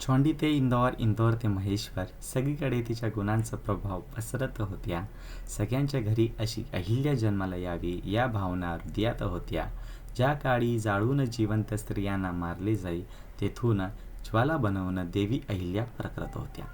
छोंडी ते इंदौर इंदौर ते महेश्वर सगळीकडे तिच्या गुणांचा प्रभाव पसरत होत्या. सगळ्यांच्या घरी अशी अहिल्या जन्माला यावी या भावना हृदयात होत्या. ज्या काळी जाळून जिवंत स्त्रियांना मारले जाई तेथून ज्वाला बनवणं देवी अहिल्या प्रकृत होत्या.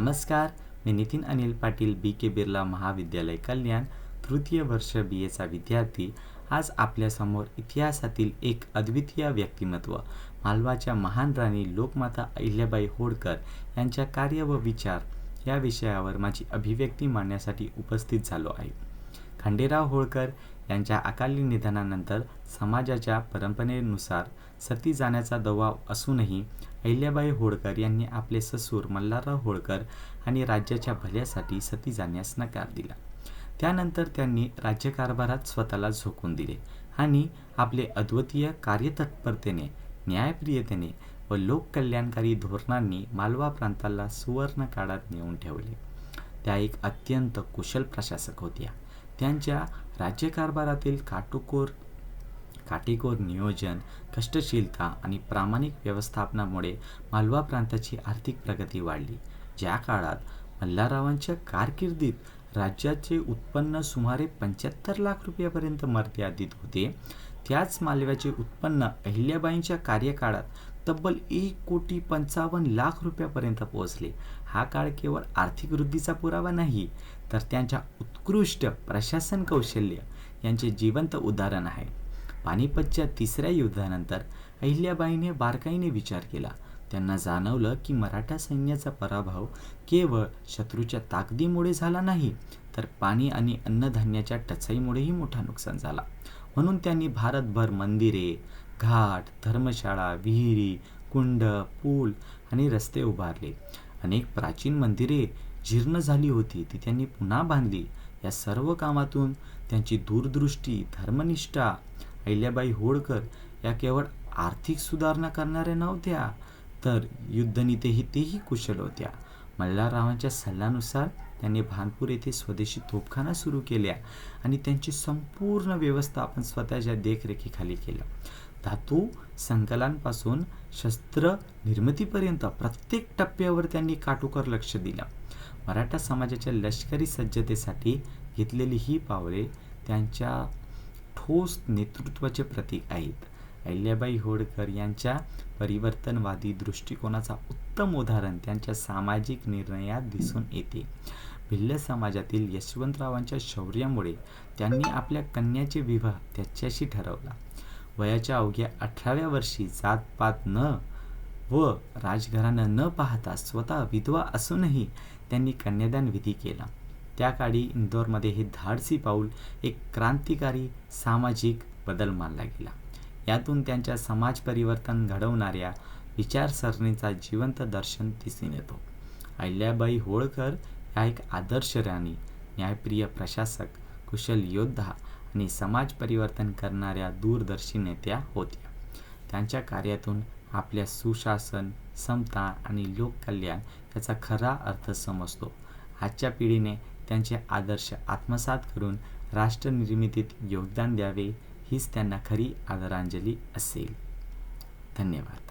नमस्कार मी नितीन अनिल पाटील बी के बिर्ला महाविद्यालय कल्याण तृतीय वर्ष बी एचा विद्यार्थी. आज आपल्यासमोर इतिहासातील एक अद्वितीय व्यक्तिमत्व मालवाच्या महान राणी लोकमाता अहिल्याबाई होळकर यांच्या कार्य व विचार या विषयावर माझी अभिव्यक्ती मांडण्यासाठी उपस्थित झालो आहे. खंडेराव होळकर यांच्या अकाली निधनानंतर समाजाच्या परंपरेनुसार सती जाण्याचा दबाव असूनही अहिल्याबाई होळकर यांनी आपले ससूर मल्हारराव होळकर आणि राज्याच्या भल्यासाठी सती जाण्यास नकार दिला. त्यानंतर त्यांनी राज्यकारभारात स्वतःला झोकून दिले आणि आपले अद्वितीय कार्यतत्परतेने न्यायप्रियतेने व लोककल्याणकारी धोरणांनी मालवा प्रांताला सुवर्ण काळात नेऊन ठेवले. त्या एक अत्यंत कुशल प्रशासक होत्या. त्यांच्या राज्यकारभारातील काटोकोर काटेकोर नियोजन कष्टशीलता आणि प्रामाणिक व्यवस्थापनामुळे मालवा प्रांताची आर्थिक प्रगती वाढली. ज्या काळात मल्हाररावांच्या कारकिर्दीत राज्याचे उत्पन्न सुमारे पंच्याहत्तर लाख रुपयापर्यंत मर्यादित होते. त्याच मालव्याचे उत्पन्न अहिल्याबाईंच्या कार्यकाळात तब्बल एक कोटी पंचावन्न लाख रुपयापर्यंत पोहोचले. हा काळ केवळ आर्थिक वृद्धीचा पुरावा नाही तर त्यांच्या उत्कृष्ट प्रशासन कौशल्य यांचे जिवंत उदाहरण आहे. पानिपतच्या तिसऱ्या युद्धानंतर अहिल्याबाईने बारकाईने विचार केला. त्यांना जाणवलं की मराठा सैन्याचा पराभव केवळ शत्रूच्या ताकदीमुळे झाला नाही तर पाणी आणि अन्नधान्याच्या टचाईमुळेही मोठा नुकसान झाला. म्हणून त्यांनी भारतभर मंदिरे घाट धर्मशाळा विहिरी कुंड पूल आणि रस्ते उभारले. अनेक प्राचीन मंदिरे जीर्ण झाली होती ती त्यांनी पुन्हा बांधली. या सर्व कामातून त्यांची दूरदृष्टी धर्मनिष्ठा अहिल्याबाई होळकर या केवळ आर्थिक सुधारणा करणाऱ्या नव्हत्या तर युद्धनीतीही तेही कुशल होत्या. मल्हाररावांच्या सल्ल्यानुसार त्यांनी भानपूर येथे स्वदेशी तोफखाना सुरू केल्या आणि त्यांची संपूर्ण व्यवस्थापन स्वतःच्या देखरेखीखाली केलं. धातू संकलांपासून शस्त्र निर्मितीपर्यंत प्रत्येक टप्प्यावर त्यांनी काटोकर लक्ष दिलं. मराठा समाजाच्या लष्करी सज्जतेसाठी घेतलेली ही पावले त्यांच्या ठोस नेतृत्वाचे प्रतीक आहेत. अहिल्याबाई होळकर यांच्या परिवर्तनवादी दृष्टिकोनाचा उत्तम उदाहरण त्यांच्या सामाजिक निर्णयात दिसून येते. भिल्ल समाजातील यशवंतरावांच्या शौर्यामुळे त्यांनी आपल्या कन्याचे विवाह त्याच्याशी ठरवला. वयाच्या अवघ्या अठराव्या वर्षी जातपात न व राजघराणं न पाहता स्वतः विधवा असूनही त्यांनी कन्यादान विधी केला. त्या काळी इंदोरमध्ये हे धाडसी पाऊल एक क्रांतिकारी सामाजिक बदल मानला गेला. यातून त्यांच्या समाज परिवर्तन घडवणाऱ्या विचारसरणीचा जिवंत दर्शन दिसून येतो. अहिल्याबाई होळकर ह्या एक आदर्श राणी न्यायप्रिय प्रशासक कुशल योद्धा आणि समाज परिवर्तन करणाऱ्या दूरदर्शी नेत्या होत्या. त्यांच्या कार्यातून आपल्या सुशासन समता आणि लोककल्याण याचा खरा अर्थ समजतो. आजच्या पिढीने त्यांचे आदर्श आत्मसात करून राष्ट्रनिर्मितीत योगदान द्यावे हीच त्यांना खरी आदरांजली असेल. धन्यवाद.